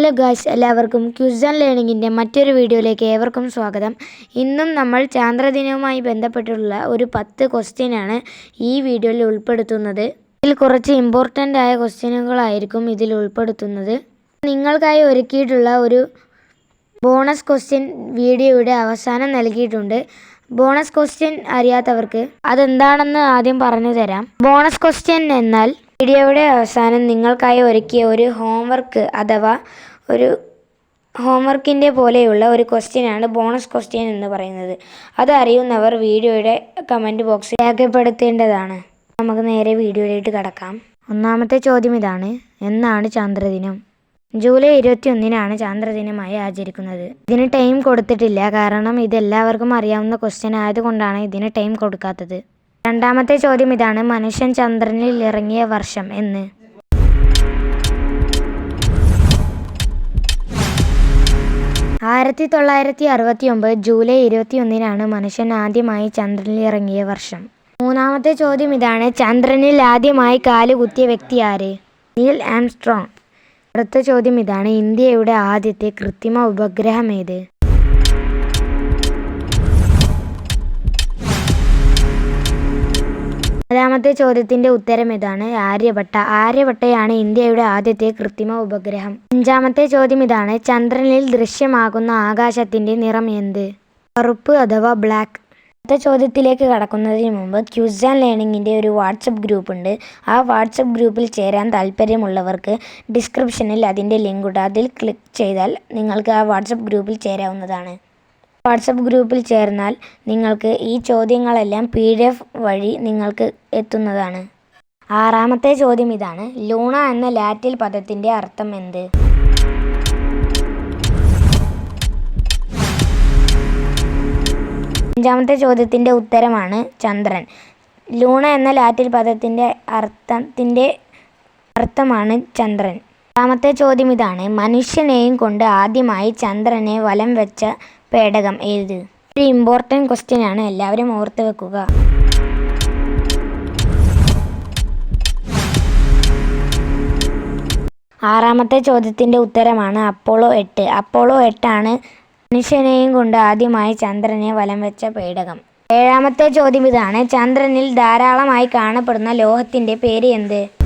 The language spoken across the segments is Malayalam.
ഹലോ ഗായ്സ് എല്ലാവർക്കും ക്യൂസ് ലേണിങ്ങിന്റെ മറ്റൊരു വീഡിയോയിലേക്ക് ഏവർക്കും സ്വാഗതം. ഇന്നും നമ്മൾ ചാന്ദ്രദിനവുമായി ബന്ധപ്പെട്ടുള്ള ഒരു പത്ത് ക്വസ്റ്റ്യനാണ് ഈ വീഡിയോയിൽ ഉൾപ്പെടുത്തുന്നത്. ഇതിൽ കുറച്ച് ഇമ്പോർട്ടന്റ് ആയ ക്വസ്റ്റ്യനുകളായിരിക്കും ഇതിൽ ഉൾപ്പെടുത്തുന്നത്. നിങ്ങൾക്കായി ഒരുക്കിയിട്ടുള്ള ഒരു ബോണസ് ക്വസ്റ്റ്യൻ വീഡിയോയുടെ അവസാനം നൽകിയിട്ടുണ്ട്. ബോണസ് ക്വസ്റ്റ്യൻ അറിയാത്തവർക്ക് അതെന്താണെന്ന് ആദ്യം പറഞ്ഞു തരാം. ബോണസ് ക്വസ്റ്റ്യൻ എന്നാൽ വീഡിയോയുടെ അവസാനം നിങ്ങൾക്കായി ഒരുക്കിയ ഒരു ഹോംവർക്ക് അഥവാ ഒരു ഹോംവർക്കിന്റെ പോലെയുള്ള ഒരു ക്വസ്റ്റ്യനാണ് ബോണസ് ക്വസ്റ്റ്യൻ എന്ന് പറയുന്നത്. അത് അറിയുന്നവർ വീഡിയോയുടെ കമന്റ് ബോക്സിൽ രേഖപ്പെടുത്തേണ്ടതാണ്. നമുക്ക് നേരെ വീഡിയോയിലേക്ക് കടക്കാം. ഒന്നാമത്തെ ചോദ്യം ഇതാണ്. എന്നാണ് ചന്ദ്രദിനം? ജൂലൈ ഇരുപത്തി ഒന്നിനാണ് ചാന്ദ്രദിനമായി ആചരിക്കുന്നത്. ഇതിന് ടൈം കൊടുത്തിട്ടില്ല. കാരണം ഇത് എല്ലാവർക്കും അറിയാവുന്ന ക്വസ്റ്റ്യൻ ആയതുകൊണ്ടാണ് ഇതിന് ടൈം കൊടുക്കാത്തത്. രണ്ടാമത്തെ ചോദ്യം ഇതാണ്. മനുഷ്യൻ ചന്ദ്രനിൽ ഇറങ്ങിയ വർഷം എന്ന്. ആയിരത്തി തൊള്ളായിരത്തി അറുപത്തി ഒമ്പത് ജൂലൈ ഇരുപത്തി ഒന്നിനാണ് മനുഷ്യൻ ആദ്യമായി ചന്ദ്രനിൽ ഇറങ്ങിയ വർഷം. മൂന്നാമത്തെ ചോദ്യം ഇതാണ് ചന്ദ്രനിൽ ആദ്യമായി കാലുകുത്തിയ വ്യക്തി ആര്? Neil Armstrong. അടുത്ത ചോദ്യം ഇതാണ് ഇന്ത്യയുടെ ആദ്യത്തെ കൃത്രിമ ഉപഗ്രഹം ഏത്? നാലാമത്തെ ചോദ്യത്തിന്റെ ഉത്തരം ഇതാണ് ആര്യഭട്ട. ആര്യഭട്ടയാണ് ഇന്ത്യയുടെ ആദ്യത്തെ കൃത്രിമ ഉപഗ്രഹം. അഞ്ചാമത്തെ ചോദ്യം ഇതാണ് ചന്ദ്രനിൽ ദൃശ്യമാകുന്ന ആകാശത്തിന്റെ നിറം എന്ത്? കറുപ്പ് അഥവാ ബ്ലാക്ക്. അടുത്ത ചോദ്യത്തിലേക്ക് കടക്കുന്നതിന് മുമ്പ് ക്യൂസ് ആൻഡ് ലേണിങ്ങിന്റെ ഒരു വാട്സപ്പ് ഗ്രൂപ്പ് ഉണ്ട്. ആ വാട്സപ്പ് ഗ്രൂപ്പിൽ ചേരാൻ താല്പര്യമുള്ളവർക്ക് ഡിസ്ക്രിപ്ഷനിൽ അതിന്റെ ലിങ്ക് ഉണ്ട്. അതിൽ ക്ലിക്ക് ചെയ്താൽ നിങ്ങൾക്ക് ആ വാട്സപ്പ് ഗ്രൂപ്പിൽ ചേരാവുന്നതാണ്. വാട്സപ്പ് ഗ്രൂപ്പിൽ ചേർന്നാൽ നിങ്ങൾക്ക് ഈ ചോദ്യങ്ങളെല്ലാം പി ഡി എഫ് വഴി നിങ്ങൾക്ക് എത്തുന്നതാണ്. ആറാമത്തെ ചോദ്യം ഇതാണ്. ലൂണ എന്ന ലാറ്റിൽ പദത്തിന്റെ അർത്ഥം എന്ത്? അഞ്ചാമത്തെ ചോദ്യത്തിന്റെ ഉത്തരമാണ് ചന്ദ്രൻ. ലൂണ എന്ന ലാറ്റിൽ പദത്തിന്റെ അർത്ഥത്തിന്റെ അർത്ഥമാണ് ചന്ദ്രൻ. ആറാമത്തെ ചോദ്യം ഇതാണ്. മനുഷ്യനെയും കൊണ്ട് ആദ്യമായി ചന്ദ്രനെ വലം വെച്ച പേടകം ഏത്? ഒരു ഇമ്പോർട്ടന്റ് ക്വസ്റ്റ്യൻ ആണ്. എല്ലാവരും ഓർത്ത് വെക്കുക. ആറാമത്തെ ചോദ്യത്തിന്റെ ഉത്തരമാണ് അപ്പോളോ എട്ട്. അപ്പോളോ എട്ടാണ് മനുഷ്യനെയും കൊണ്ട് ആദ്യമായി ചന്ദ്രനെ വലം വെച്ച പേടകം. ഏഴാമത്തെ ചോദ്യം ഇതാണ്. ചന്ദ്രനിൽ ധാരാളമായി കാണപ്പെടുന്ന ലോഹത്തിന്റെ പേര് എന്ത്?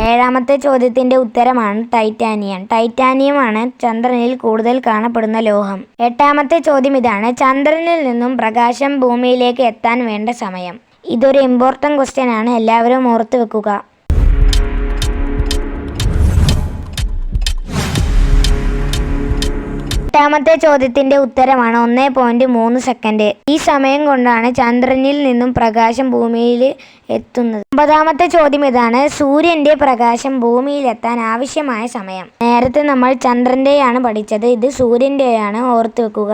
ഏഴാമത്തെ ചോദ്യത്തിന്റെ ഉത്തരമാണ് ടൈറ്റാനിയം. ടൈറ്റാനിയമാണ് ചന്ദ്രനിൽ കൂടുതൽ കാണപ്പെടുന്ന ലോഹം. എട്ടാമത്തെ ചോദ്യം ഇതാണ്. ചന്ദ്രനിൽ നിന്നും പ്രകാശം ഭൂമിയിലേക്ക് എത്താൻ വേണ്ട സമയം. ഇതൊരു ഇമ്പോർട്ടന്റ് ക്വസ്റ്റ്യൻ ആണ്. എല്ലാവരും ഓർത്ത് വെക്കുക. എട്ടാമത്തെ ചോദ്യത്തിന്റെ ഉത്തരമാണ് ഒന്നേ പോയിന്റ് മൂന്ന് സെക്കൻഡ് ഈ സമയം കൊണ്ടാണ് ചന്ദ്രനിൽ നിന്നും പ്രകാശം ഭൂമിയിൽ എത്തുന്നത്. ഒമ്പതാമത്തെ ചോദ്യം ഇതാണ്. സൂര്യന്റെ പ്രകാശം ഭൂമിയിൽ എത്താൻ ആവശ്യമായ സമയം. നേരത്തെ നമ്മൾ ചന്ദ്രന്റെയാണ് പഠിച്ചത്. ഇത് സൂര്യന്റെയാണ്. ഓർത്തു വെക്കുക.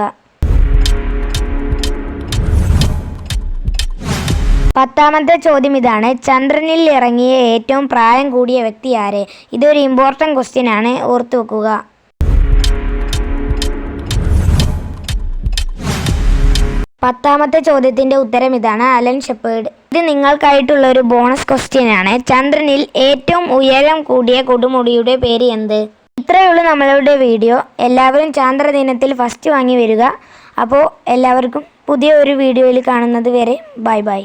പത്താമത്തെ ചോദ്യം ഇതാണ്. ചന്ദ്രനിൽ ഇറങ്ങിയ ഏറ്റവും പ്രായം കൂടിയ വ്യക്തി ആര്? ഇതൊരു ഇമ്പോർട്ടന്റ് ക്വസ്റ്റ്യൻ ആണ്. ഓർത്തു വെക്കുക. പത്താമത്തെ ചോദ്യത്തിന്റെ ഉത്തരം ഇതാണ് അലൻ ഷെപ്പേർഡ്. ഇത് നിങ്ങൾക്കായിട്ടുള്ള ഒരു ബോണസ് ക്വസ്റ്റ്യൻ ആണ്. ചന്ദ്രനിൽ ഏറ്റവും ഉയരം കൂടിയ കൊടുമുടിയുടെ പേര് എന്ത്? ഇത്രയുള്ളൂ നമ്മളുടെ വീഡിയോ. എല്ലാവരും ചാന്ദ്രദിനത്തിൽ ഫസ്റ്റ് വാങ്ങി വരിക. അപ്പോൾ എല്ലാവർക്കും പുതിയ ഒരു വീഡിയോയിൽ കാണുന്നത് വരെ ബൈ ബൈ.